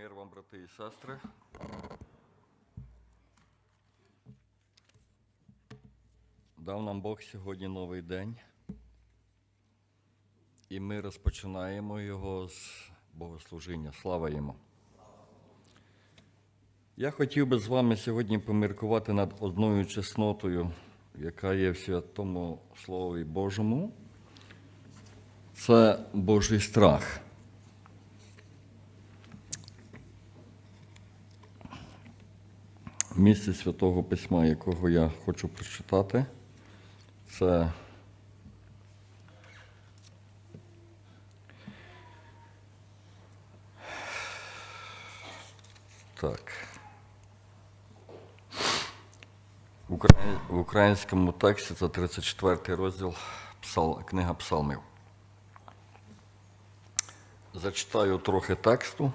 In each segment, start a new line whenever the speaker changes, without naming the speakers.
Мир вам, брати і сестри. Дав нам Бог сьогодні новий день. І ми розпочинаємо його з богослужіння. Слава йому. Я хотів би з вами сьогодні поміркувати над одною чеснотою, яка є в святому Слові Божому. Це Божий страх. Місце святого письма, якого я хочу прочитати, це так. В українському тексті це 34 розділ Псал... книга Псалмів. Зачитаю трохи тексту.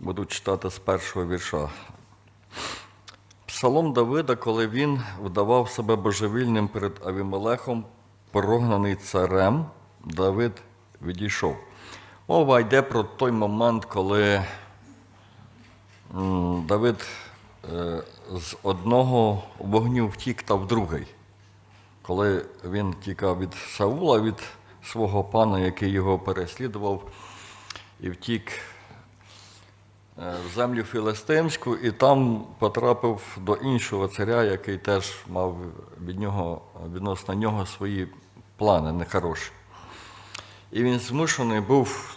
Буду читати з першого вірша. Псалом Давида, коли він вдавав себе божевільним перед Авімелехом, прогнаний царем, Давид відійшов. Мова йде про той момент, коли Давид е, з одного вогню втік та в другий. Коли він тікав від Саула, від свого пана, який його переслідував, і втік в землю філистимську, і там потрапив до іншого царя, який теж мав від нього, відносно нього свої плани нехороші. І він змушений був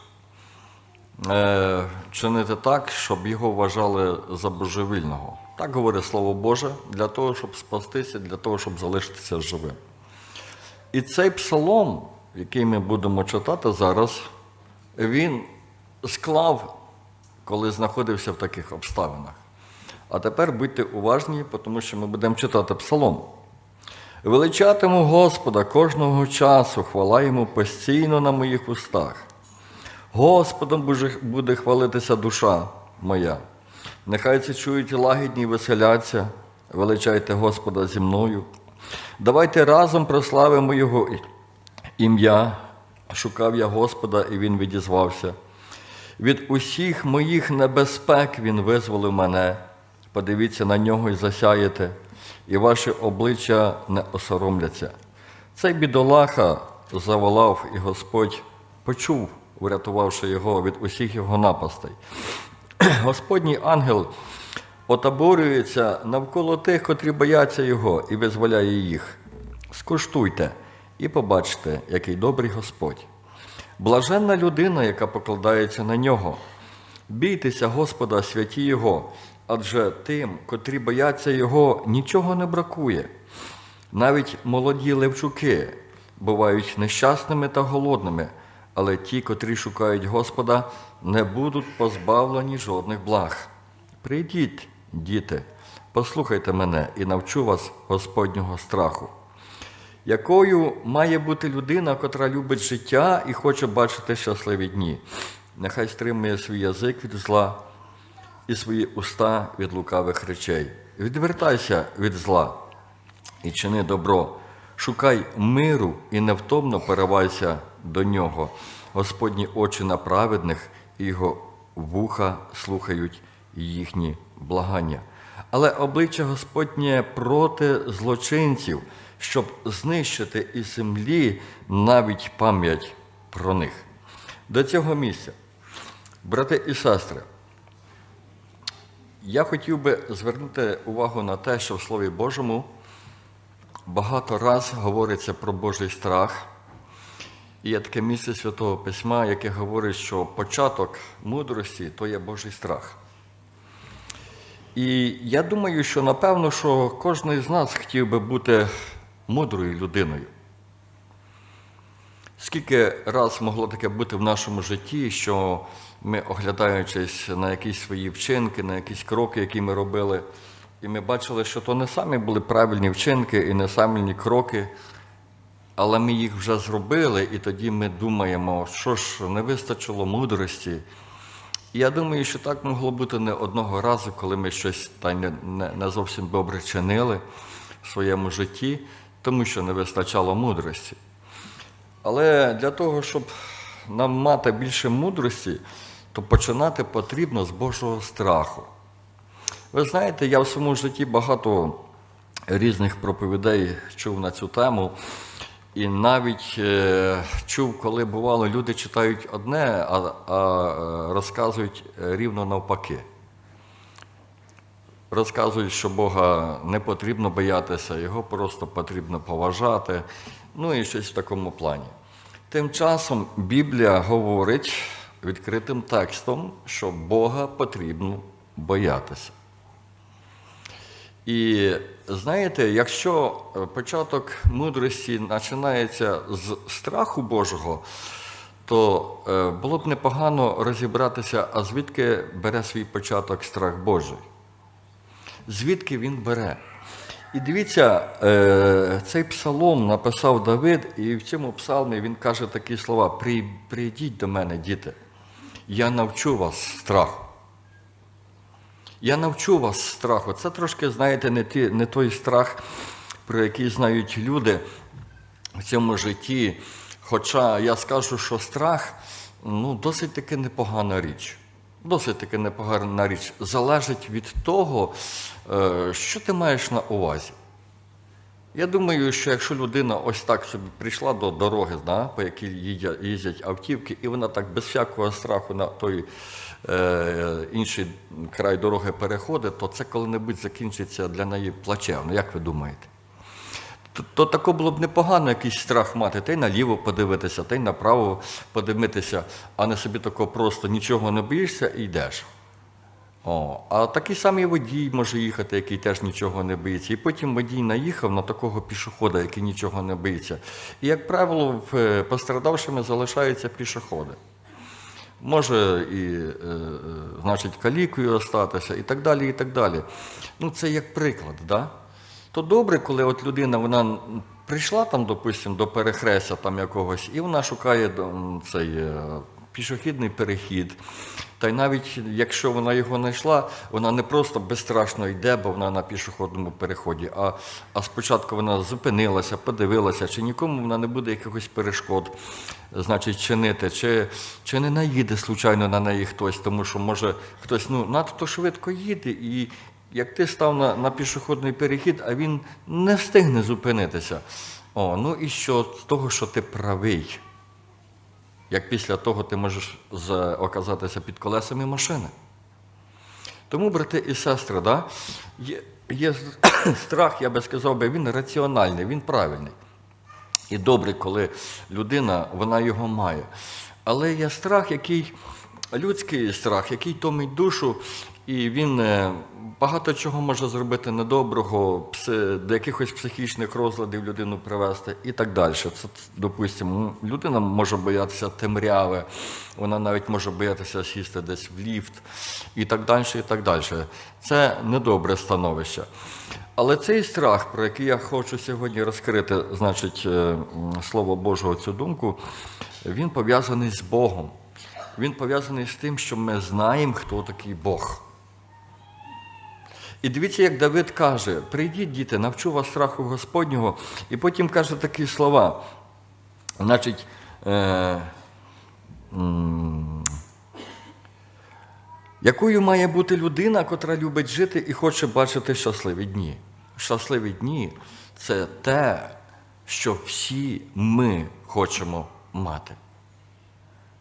е, чинити так, щоб його вважали за божевільного. Так говорить Слово Боже, для того, щоб спастися, для того, щоб залишитися живим. І цей псалом, який ми будемо читати зараз, він склав, коли знаходився в таких обставинах. А тепер будьте уважні, тому що ми будемо читати псалом. Величатиму Господа кожного часу, хвала йому постійно на моїх устах. Господом буде- хвалитися душа моя. Нехай це чують лагідні веселяться, величайте Господа зі мною. Давайте разом прославимо Його ім'я. Шукав я Господа, і Він відізвався. Від усіх моїх небезпек Він визволив мене. Подивіться на нього і засяєте, і ваші обличчя не осоромляться. Цей бідолаха заволав, і Господь почув, врятувавши його від усіх його напастей. Господній ангел отаборюється навколо тих, котрі бояться його, і визволяє їх. Скуштуйте і побачите, який добрий Господь. Блаженна людина, яка покладається на нього. Бійтеся Господа, святі Його, адже тим, котрі бояться Його, нічого не бракує. Навіть молоді левчуки бувають нещасними та голодними, але ті, котрі шукають Господа, не будуть позбавлені жодних благ. Прийдіть, діти, послухайте мене і навчу вас Господнього страху. Якою має бути людина, котра любить життя і хоче бачити щасливі дні? Нехай стримує свій язик від зла і свої уста від лукавих речей. Відвертайся від зла і чини добро. Шукай миру і невтомно перевайся до нього. Господні очі на праведних і його вуха слухають їхні благання. Але обличчя Господнє проти злочинців, щоб знищити із землі навіть пам'ять про них. До цього місця, брати і сестри, я хотів би звернути увагу на те, що в Слові Божому багато раз говориться про Божий страх. І є таке місце Святого Письма, яке говорить, що початок мудрості то є Божий страх. І я думаю, що напевно, що кожен з нас хотів би бути мудрою людиною. Скільки раз могло таке бути в нашому житті, що ми, оглядаючись на якісь свої вчинки, на якісь кроки, які ми робили, і ми бачили, що то не самі були правильні вчинки і не самі кроки, але ми їх вже зробили, і тоді ми думаємо, що ж не вистачило мудрості. І я думаю, що так могло бути не одного разу, коли ми щось та не, не, не зовсім добре чинили в своєму житті, тому що не вистачало мудрості. Але для того, щоб нам мати більше мудрості, то починати потрібно з Божого страху. Ви знаєте, я в своєму житті багато різних проповідей чув на цю тему. І навіть е, чув, коли бувало, люди читають одне, а, а е, розказують рівно навпаки. Розказують, що Бога не потрібно боятися, його просто потрібно поважати, ну і щось в такому плані. Тим часом Біблія говорить відкритим текстом, що Бога потрібно боятися. І знаєте, якщо е, початок мудрості починається з страху Божого, то е, було б непогано розібратися, а звідки бере свій початок страх Божий. Звідки він бере? І дивіться, е, цей псалом написав Давид, і в цьому псалмі він каже такі слова: Прийдіть до мене, діти, я навчу вас страху. Я навчу вас страху. Це трошки, знаєте, не, ті, не той страх, про який знають люди в цьому житті. Хоча я скажу, що страх ну, досить таки непогана річ. Досить таки непогана річ. Залежить від того, е, що ти маєш на увазі. Я думаю, що якщо людина ось так собі прийшла до дороги, да, по якій їздять автівки, і вона так без всякого страху на той е, інший край дороги переходить, то це коли-небудь закінчиться для неї плачевно. Як ви думаєте? То, то тако було б непогано якийсь страх мати, та й наліво подивитися, та й направо подивитися, а не собі тако просто нічого не боїшся і йдеш. О, а такий самий водій може їхати, який теж нічого не боїться. І потім водій наїхав на такого пішохода, який нічого не боїться. І, як правило, е, пострадавшими залишаються пішоходи. Може і, е, е, значить, калікою остатися, і так далі, і так далі. Ну, це як приклад, да? То добре, коли от людина вона прийшла там, допустимо, до перехрестя там якогось, і вона шукає цей е, пішохідний перехід. Та й навіть якщо вона його знайшла, вона не просто безстрашно йде, бо вона на пішохідному переході, а, а спочатку вона зупинилася, подивилася, чи нікому вона не буде якихось перешкод, значить, чинити, чи, чи не наїде случайно на неї хтось, тому що може хтось ну, надто швидко їде, і як ти став на, на пішохідний перехід, а він не встигне зупинитися. О, ну і що з того, що ти правий як після того ти можеш оказатися під колесами машини. Тому, брати і сестри, да, є, є страх, я би сказав, би, він раціональний, він правильний. І добре, коли людина вона його має. Але є страх, який людський страх, який томить душу, і він е, багато чого може зробити недоброго, до якихось психічних розладів людину привести і так далі. Це, допустимо, людина може боятися темряви, вона навіть може боятися сісти десь в ліфт і так далі. і так далі. Це недобре становище. Але цей страх, про який я хочу сьогодні розкрити, значить, е, Слово Божого, цю думку, він пов'язаний з Богом. Він пов'язаний з тим, що ми знаємо, хто такий Бог. І дивіться, як Давид каже: прийдіть, діти, навчу вас страху Господнього. І потім каже такі слова. Значить, е, якою має бути людина, котра любить жити і хоче бачити щасливі дні? Щасливі дні це те, що всі ми хочемо мати.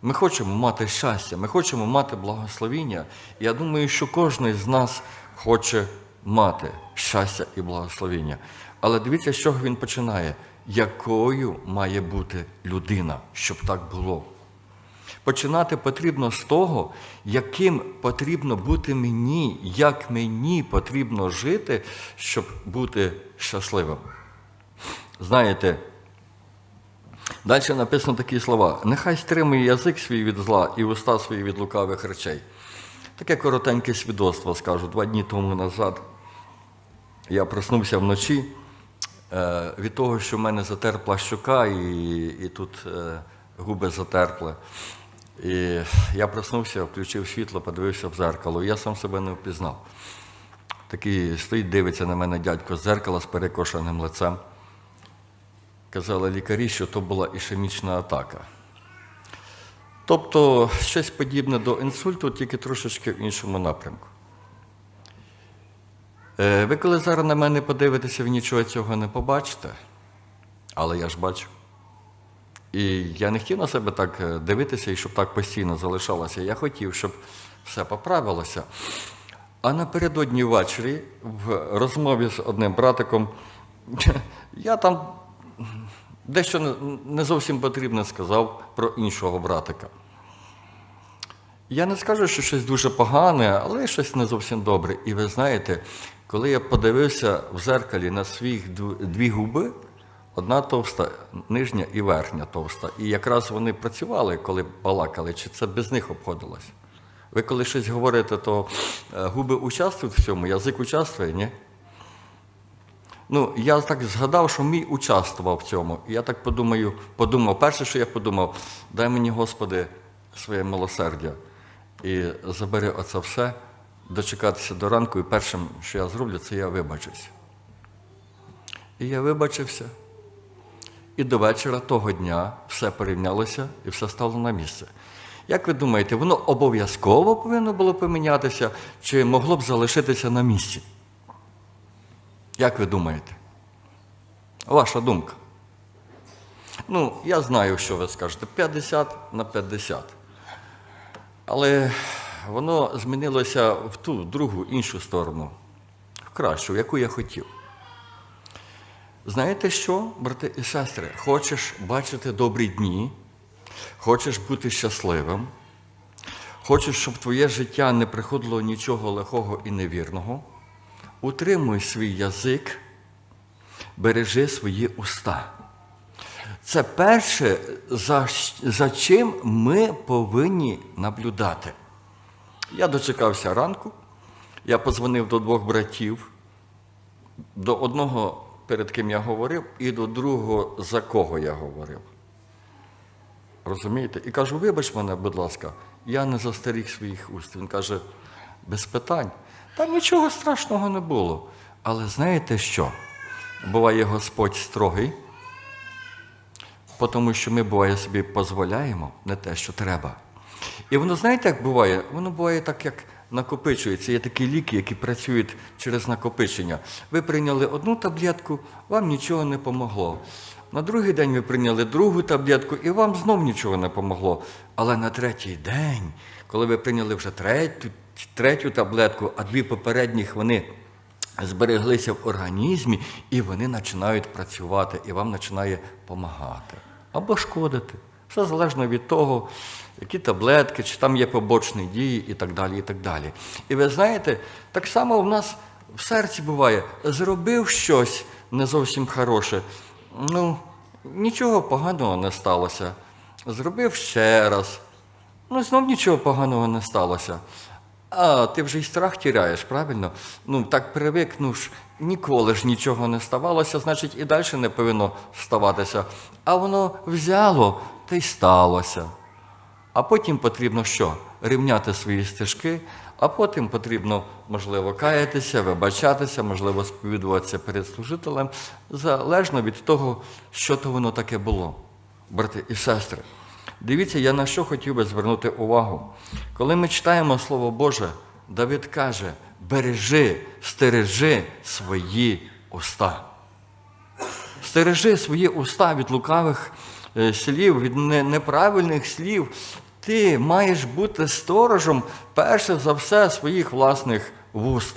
Ми хочемо мати щастя, ми хочемо мати благословіння. Я думаю, що кожен з нас хоче мати щастя і благословіння. Але дивіться, з чого він починає. Якою має бути людина, щоб так було? Починати потрібно з того, яким потрібно бути мені, як мені потрібно жити, щоб бути щасливим. Знаєте, далі написано такі слова: нехай стримує язик свій від зла і уста свої від лукавих речей. Таке коротеньке свідоцтво скажу. Два дні тому назад я проснувся вночі е, від того, що в мене затерпла щука, і, і тут е, губи затерпли. І я проснувся, включив світло, подивився в зеркало, я сам себе не впізнав. Такий стоїть, дивиться на мене дядько з зеркала з перекошеним лицем. Казали лікарі, що то була ішемічна атака. Тобто щось подібне до інсульту, тільки трошечки в іншому напрямку. Е, Ви коли зараз на мене подивитеся, ви нічого цього не побачите, але я ж бачу. І я не хотів на себе так е, дивитися і щоб так постійно залишалося. Я хотів, щоб все поправилося. А напередодні ввечері, в розмові з одним братиком, я там дещо не- зовсім потрібне сказав про іншого братика. Я не скажу, що щось дуже погане, але щось не зовсім добре. І ви знаєте, коли я подивився в зеркалі на свої дві губи, одна товста, нижня і верхня товста. І якраз вони працювали, коли балакали, чи це без них обходилось? Ви коли щось говорите, то е, губи участвують в цьому, язик участвує, ні? Ну, я так згадав, що мій участвував в цьому. І я так подумаю, подумав, перше, що я подумав, дай мені, Господи, своє милосердя. І забери оце все, дочекатися до ранку, і першим, що я зроблю, це я вибачусь. І я вибачився. І до вечора того дня все порівнялося і все стало на місце. Як ви думаєте, воно обов'язково повинно було помінятися, чи могло б залишитися на місці? Як ви думаєте? Ваша думка. Ну, я знаю, що ви скажете. 50 на 50. Але воно змінилося в ту другу іншу сторону, в кращу, яку я хотів. Знаєте що, брати і сестри, хочеш бачити добрі дні, хочеш бути щасливим, хочеш, щоб твоє життя не приходило нічого лихого і невірного, утримуй свій язик, бережи свої уста. Це перше, за, за чим ми повинні наблюдати. Я дочекався ранку, я подзвонив до двох братів, до одного, перед ким я говорив, і до другого, за кого я говорив. Розумієте? І кажу, вибач мене, будь ласка, я не застеріг своїх уст. Він каже, без питань. Там нічого страшного не було. Але знаєте що? Буває Господь строгий, тому що ми буває собі дозволяємо не те, що треба. І воно, знаєте, як буває? Воно буває так, як накопичується. Є такі ліки, які працюють через накопичення. Ви прийняли одну таблетку, вам нічого не помогло. На другий день ви прийняли другу таблетку, і вам знов нічого не помогло. Але на третій день, коли ви прийняли вже третю, третю таблетку, а дві попередніх вони збереглися в організмі, і вони починають працювати, і вам починає допомагати або шкодити. Все залежно від того, які таблетки, чи там є побочні дії і так далі. І так далі. І ви знаєте, так само в нас в серці буває, зробив щось не зовсім хороше, ну, нічого поганого не сталося. Зробив ще раз. Ну, знов нічого поганого не сталося. А ти вже й страх тіряєш, правильно? Ну, так привик, ну ж ніколи ж нічого не ставалося, значить і далі не повинно ставатися. А воно взяло та й сталося. А потім потрібно що? Рівняти свої стежки, а потім потрібно, можливо, каятися, вибачатися, можливо, сповідуватися перед служителем, залежно від того, що то воно таке було, брати і сестри. Дивіться, я на що хотів би звернути увагу. Коли ми читаємо Слово Боже, Давид каже: бережи, стережи свої уста. Стережи свої уста від лукавих е, слів, від неправильних слів. Ти маєш бути сторожем, перше за все, своїх власних вуст,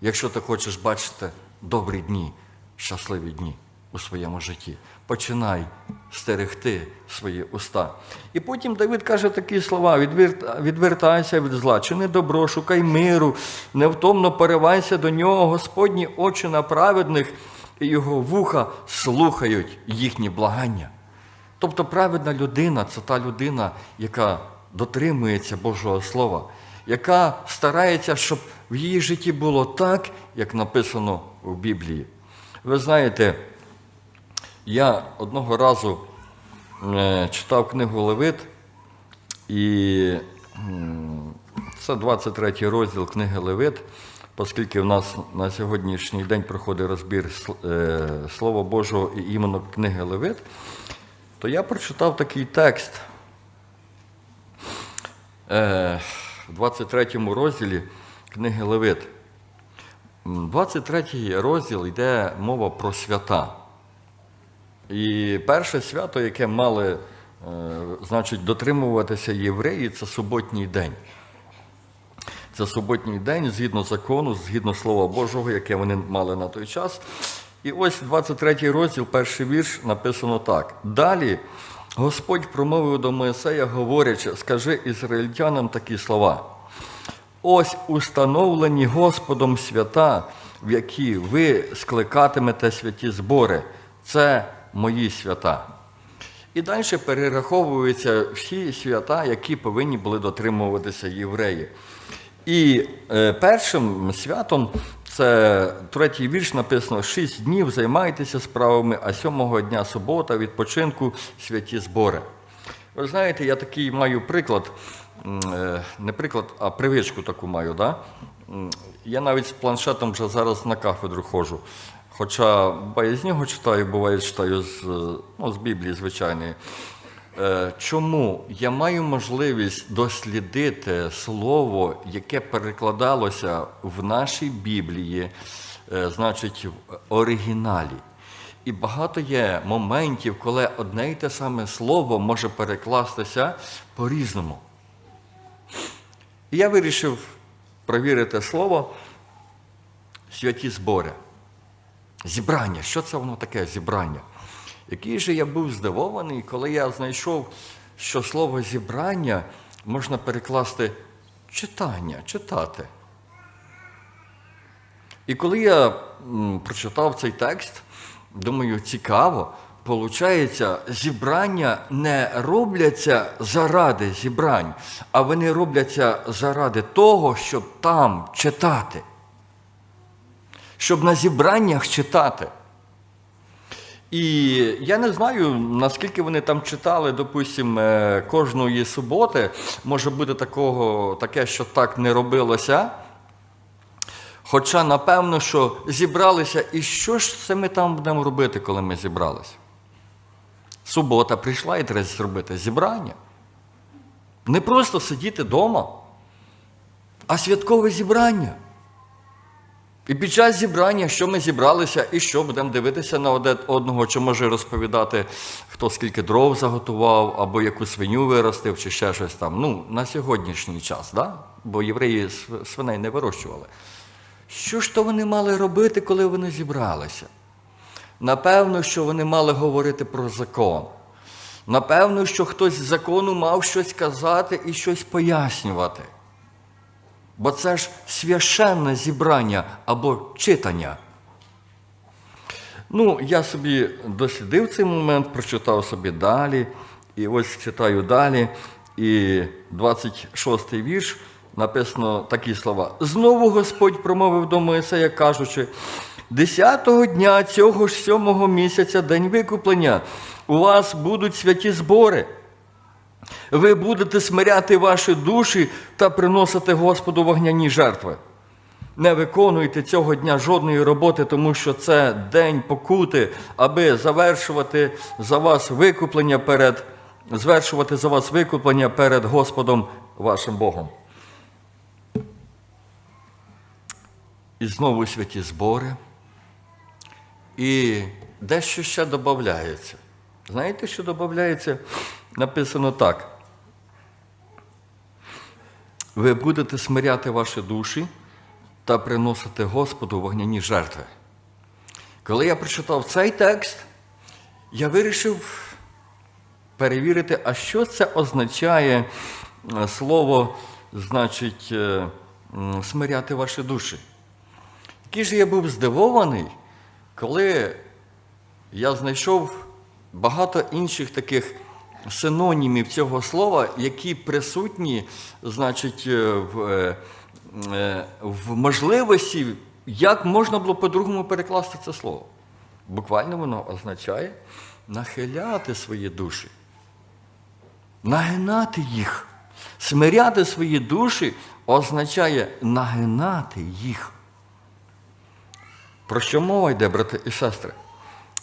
якщо ти хочеш бачити добрі дні, щасливі дні у своєму житті. Починай стерегти свої уста. І потім Давид каже такі слова: відвертайся від зла, чини добро, шукай миру, невтомно поривайся до нього, Господні очі на праведних, і його вуха слухають їхні благання. Тобто праведна людина це та людина, яка дотримується Божого Слова, яка старається, щоб в її житті було так, як написано в Біблії. Ви знаєте, я одного разу е, читав книгу Левит, і це 23 розділ книги Левит, оскільки в нас на сьогоднішній день проходить розбір е, Слова Божого і іменно книги Левит, то я прочитав такий текст. е, в 23 розділі книги Левит. 23 розділ йде мова про свята. І перше свято, яке мали е, значить, дотримуватися євреї, це суботній день. Це суботній день згідно закону, згідно Слова Божого, яке вони мали на той час. І ось 23 розділ, перший вірш, написано так. Далі Господь промовив до Моїсея, говорячи, скажи ізраїльтянам такі слова. Ось установлені Господом свята, в які ви скликатимете святі збори. Це мої свята. І далі перераховуються всі свята, які повинні були дотримуватися євреї. І е, першим святом, це третій вірш написано: шість днів займайтеся справами, а сьомого дня субота, відпочинку, святі збори. Ви знаєте, я такий маю приклад, е, не приклад, а привичку таку маю. Да? Я навіть з планшетом вже зараз на кафедру ходжу. Хоча без нього читаю, буває, читаю з, ну, з Біблії звичайної. Е, Чому я маю можливість дослідити слово, яке перекладалося в нашій Біблії, е, значить, в оригіналі? І багато є моментів, коли одне й те саме слово може перекластися по-різному. І я вирішив провірити слово святі збори. Зібрання. Що це воно таке зібрання? Який же я був здивований, коли я знайшов, що слово зібрання можна перекласти читання, читати. І коли я прочитав цей текст, думаю, цікаво, Получається, зібрання не робляться заради зібрань, а вони робляться заради того, щоб там читати. Щоб на зібраннях читати. І я не знаю, наскільки вони там читали, допустимо, е, кожної суботи. Може бути такого, таке, що так не робилося. Хоча, напевно, що зібралися, і що ж це ми там будемо робити, коли ми зібралися? Субота прийшла і треба зробити зібрання. Не просто сидіти вдома, а святкове зібрання. І під час зібрання, що ми зібралися, і що будемо дивитися на одного, чи може розповідати, хто скільки дров заготував, або яку свиню виростив, чи ще щось там. Ну, на сьогоднішній час, да? бо євреї свиней не вирощували. Що ж то вони мали робити, коли вони зібралися? Напевно, що вони мали говорити про закон. Напевно, що хтось з закону мав щось казати і щось пояснювати. Бо це ж священне зібрання або читання. Ну, я собі дослідив цей момент, прочитав собі далі. І ось читаю далі. І 26-й вірш написано такі слова. Знову Господь промовив до Моїсея, кажучи, десятого дня цього ж сьомого місяця, день викуплення, у вас будуть святі збори. Ви будете смиряти ваші душі та приносити Господу вогняні жертви. Не виконуйте цього дня жодної роботи, тому що це день покути, аби завершувати за вас викуплення перед, звершувати за вас викуплення перед Господом вашим Богом. І знову святі збори. І дещо ще додається. Знаєте, що додається? Написано так. Ви будете смиряти ваші душі та приносити Господу вогняні жертви. Коли я прочитав цей текст, я вирішив перевірити, а що це означає е, слово, значить, е, смиряти ваші душі. Який же я був здивований, коли я знайшов багато інших таких синонімів цього слова, які присутні, значить, е, в, е, е, в можливості, як можна було по-другому перекласти це слово. Буквально воно означає нахиляти свої душі, нагинати їх. Смиряти свої душі означає нагинати їх. Про що мова йде, брати і сестри?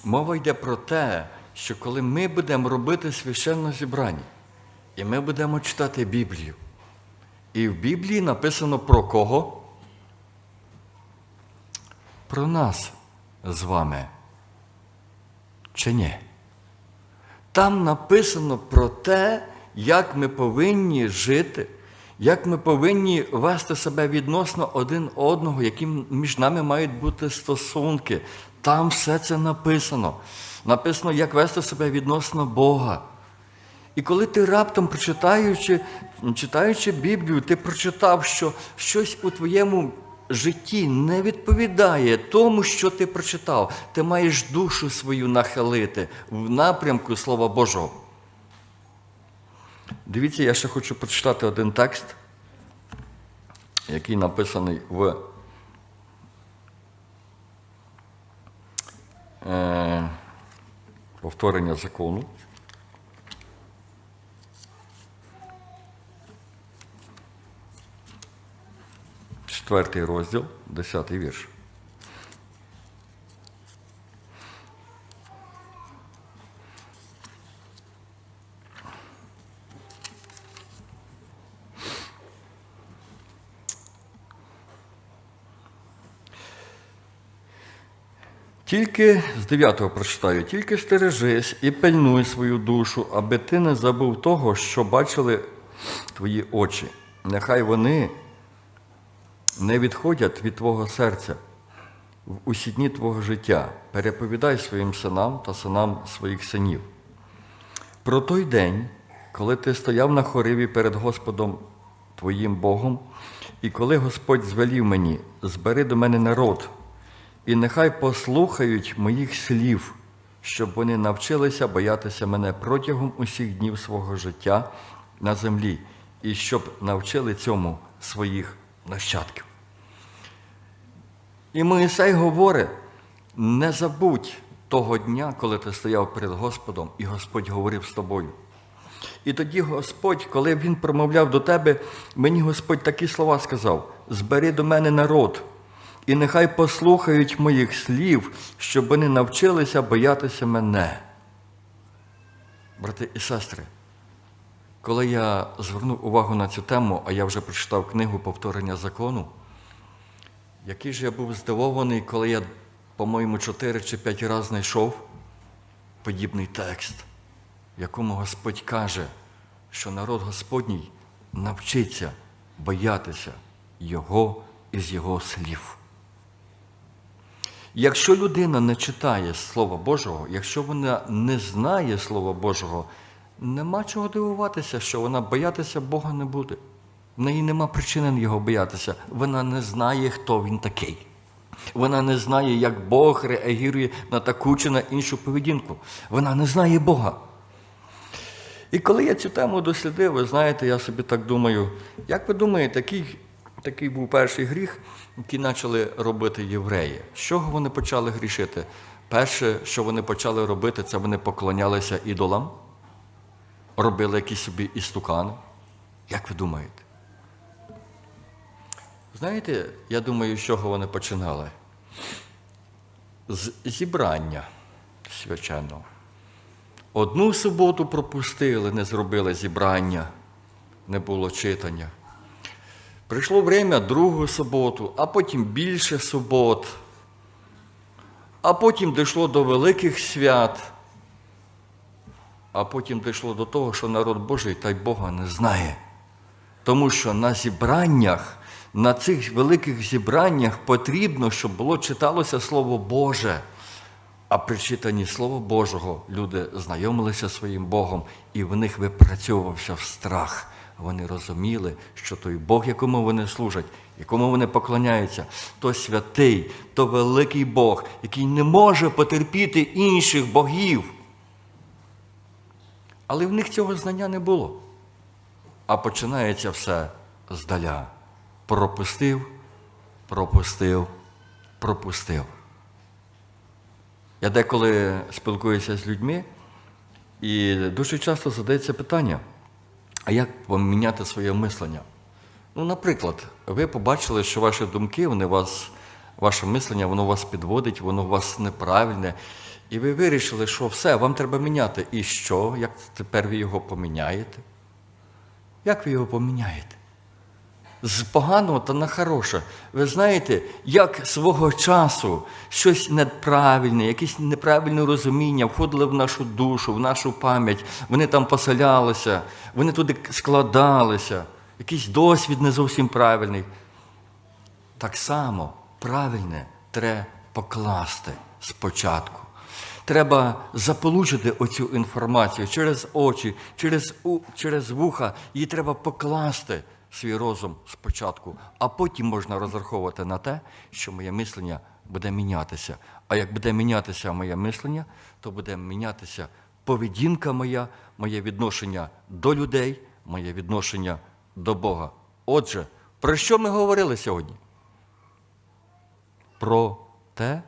Мова йде про те, що коли ми будемо робити священне зібрання, і ми будемо читати Біблію, І в Біблії написано про кого? Про нас з вами. Чи ні? Там написано про те, як ми повинні жити, як ми повинні вести себе відносно один одного, які між нами мають бути стосунки. Там все це написано. Написано, як вести себе відносно Бога. І коли ти раптом прочитаючи, читаючи Біблію, ти прочитав, що щось у твоєму житті не відповідає тому, що ти прочитав, ти маєш душу свою нахилити в напрямку Слова Божого. Дивіться, я ще хочу прочитати один текст, який написаний в е, повторення закону. Четвертий розділ, десятий вірш. Тільки з 9 прочитаю, тільки стережись і пильнуй свою душу, аби ти не забув того, що бачили твої очі. Нехай вони не відходять від Твого серця в усі дні Твого життя. Переповідай своїм синам та синам своїх синів. Про той день, коли ти стояв на хориві перед Господом Твоїм Богом, і коли Господь звелів мені, збери до мене народ, і нехай послухають моїх слів, щоб вони навчилися боятися мене протягом усіх днів свого життя на землі, і щоб навчили цьому своїх нащадків. І Моїсей говорить: не забудь того дня, коли ти стояв перед Господом, і Господь говорив з тобою. І тоді Господь, коли Він промовляв до тебе, мені Господь такі слова сказав: збери до мене народ, і нехай послухають моїх слів, щоб вони навчилися боятися мене. Брати і сестри, коли я звернув увагу на цю тему, а я вже прочитав книгу повторення закону, який ж я був здивований, коли я, по-моєму, чотири чи п'ять разів знайшов подібний текст, в якому Господь каже, що народ Господній навчиться боятися Його із Його слів. Якщо людина не читає Слова Божого, якщо вона не знає Слова Божого, нема чого дивуватися, що вона боятися Бога не буде. В неї нема причини його боятися. Вона не знає, хто він такий. Вона не знає, як Бог реагує на таку чи на іншу поведінку. Вона не знає Бога. І коли я цю тему дослідив, ви знаєте, я собі так думаю, як ви думаєте, який, такий був перший гріх, який почали робити євреї? З чого вони почали грішити? Перше, що вони почали робити, це вони поклонялися ідолам, робили якісь собі істукани. Як ви думаєте? Знаєте, я думаю, з чого вони починали? З зібрання священного. Одну суботу пропустили, не зробили зібрання, не було читання. Прийшло время другу суботу, а потім більше субот, а потім дійшло до великих свят, а потім дійшло до того, що народ Божий та й Бога не знає. Тому що на зібраннях, на цих великих зібраннях потрібно, щоб було читалося Слово Боже. А при читанні Слова Божого люди знайомилися зі своїм Богом, і в них випрацьовувався страх. Вони розуміли, що той Бог, якому вони служать, якому вони поклоняються, то святий, то великий Бог, який не може потерпіти інших богів. Але в них цього знання не було. А починається все здаля. Пропустив, пропустив, пропустив. Я деколи спілкуюся з людьми, і дуже часто задається питання, а як поміняти своє мислення? Ну, наприклад, ви побачили, що ваші думки, вони вас, ваше мислення, воно вас підводить, воно вас неправильне. І ви вирішили, що все, вам треба міняти. І що? Як тепер ви його поміняєте? Як ви його поміняєте? З поганого та на хороше. Ви знаєте, як свого часу щось неправильне, якесь неправильне розуміння входило в нашу душу, в нашу пам'ять, вони там поселялися, вони туди складалися, якийсь досвід не зовсім правильний. Так само правильне треба покласти спочатку. Треба заполучити оцю інформацію через очі, через, через вуха. Її треба покласти свій розум спочатку, а потім можна розраховувати на те, що моє мислення буде мінятися. А як буде мінятися моє мислення, то буде мінятися поведінка моя, моє відношення до людей, моє відношення до Бога. Отже, про що ми говорили сьогодні? про те,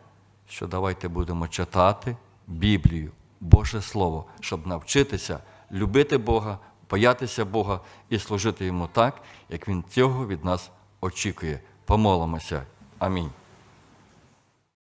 що давайте будемо читати Біблію, Боже Слово, щоб навчитися любити Бога, боятися Бога і служити Йому так, як Він цього від нас очікує. Помолимося. Амінь.